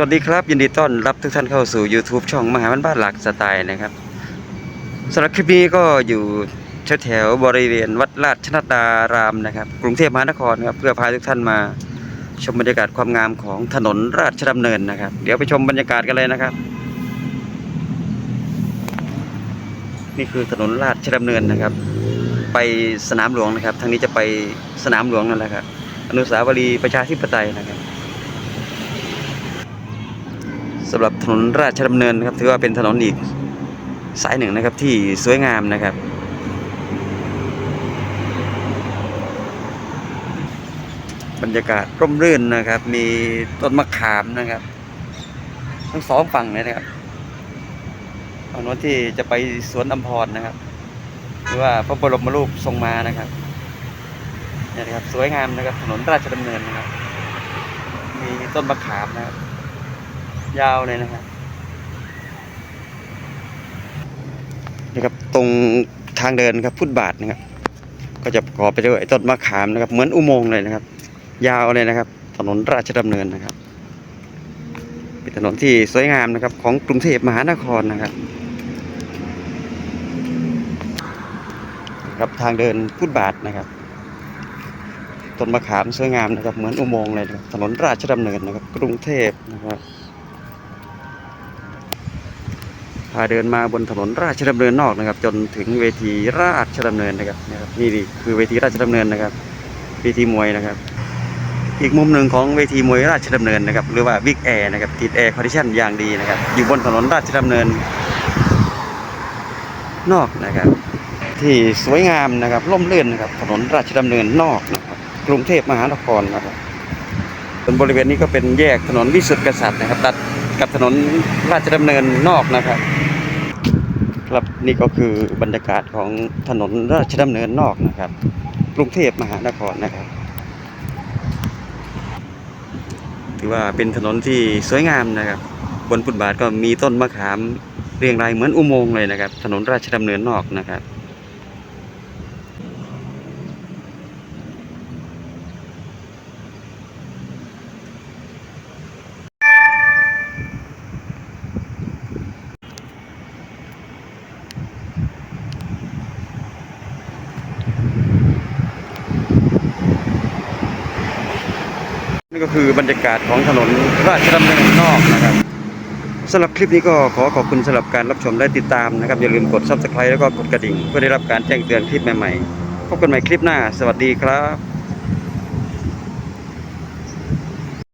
สวัสดีครับ ยินดีต้อนรับทุกท่านเข้าสู่ YouTube ช่องมหาบ้านบ้านหลักสไตล์นะครับสำหรับคลิปนี้ก็อยู่แถวๆบริเวณวัดราชนดารามนะครับ กรุงเทพมหานครครับเพื่อพาทุกท่านมาชมบรรยากาศความงามของถนนราชดำเนินนะครับ เดี๋ยวไปชมบรรยากาศกันเลยนะครับ นี่คือถนนราชดำเนินนะครับ ไปสนามหลวงนะครับ ทางนี้จะไปสนามหลวงนั่นแหละครับอนุสาวรีย์ประชาธิปไตยนะครับ สำหรับถนนราชดำเนินนะครับถือว่าเป็นถนนอีกสายหนึ่งนะครับที่สวยงามนะครับ บรรยากาศร่มรื่นนะครับ มีต้นมะขามนะครับ ทั้งสองฝั่งเลยนะครับฝั่งโน้นที่จะไปสวนอัมพรนะครับ หรือว่าพระบรมรูปทรงมานะครับนี่นะครับ สวยงามนะครับถนนราชดำเนินนะครับ มีต้นมะขามนะครับ ยาวเลยนะครับนี่ครับตรงทางเดินครับฟุตบาทนะครับ ก็จะประกอบไปด้วยต้นมะขามนะครับ เหมือนอุโมงค์เลยนะครับ ยาวเลยนะครับ ถนนราชดำเนินนะครับ เป็นถนนที่สวยงามนะครับ ของกรุงเทพมหานครนะครับครับทางเดินฟุตบาทนะครับต้นมะขามสวยงามนะครับ เหมือนอุโมงค์เลยนะครับถนนราชดำเนินนะครับ กรุงเทพนะครับ พาเดินมาบนถนนราชดำเนินนอกนะครับ จนถึงเวทีราชดำเนินนะครับนะครับนี่นี่คือเวทีราชดำเนินนะครับ เวทีมวยนะครับ อีกมุมหนึ่งของเวทีมวยราชดำเนินนะครับหรือว่าบิ๊กแอร์นะครับติดแอร์คอนดิชันอย่างดีนะครับ อยู่บนถนนราชดำเนินนอกนะครับ ที่สวยงามนะครับร่มเรื่นนะครับ ถนนราชดำเนินนอกนะครับกรุงเทพมหานครนะครับบนบริเวณนี้ก็เป็นแยกถนนวิสุทธิกษัตริย์นะครับ ตัดกับถนนราชดำเนินนอกนะครับ ครับนี่ก็คือบรรยากาศของถนนราชดำเนินนอกนะครับ กรุงเทพมหานครนะครับ ถือว่าเป็นถนนที่สวยงามนะครับ บนฟุตบาทก็มีต้นมะขามเรียงรายเหมือนอุโมงค์เลยนะครับ ถนนราชดำเนินนอกนะครับ นี่ก็คือบรรยากาศของถนนราชดำเนินนอกนะครับสำหรับคลิปนี้ก็ขอขอบคุณสำหรับการรับชมและติดตามนะครับ อย่าลืมกด subscribe แล้วก็กดกระดิ่ง เพื่อได้รับการแจ้งเตือนคลิปใหม่ๆ พบกันใหม่คลิปหน้า สวัสดีครับ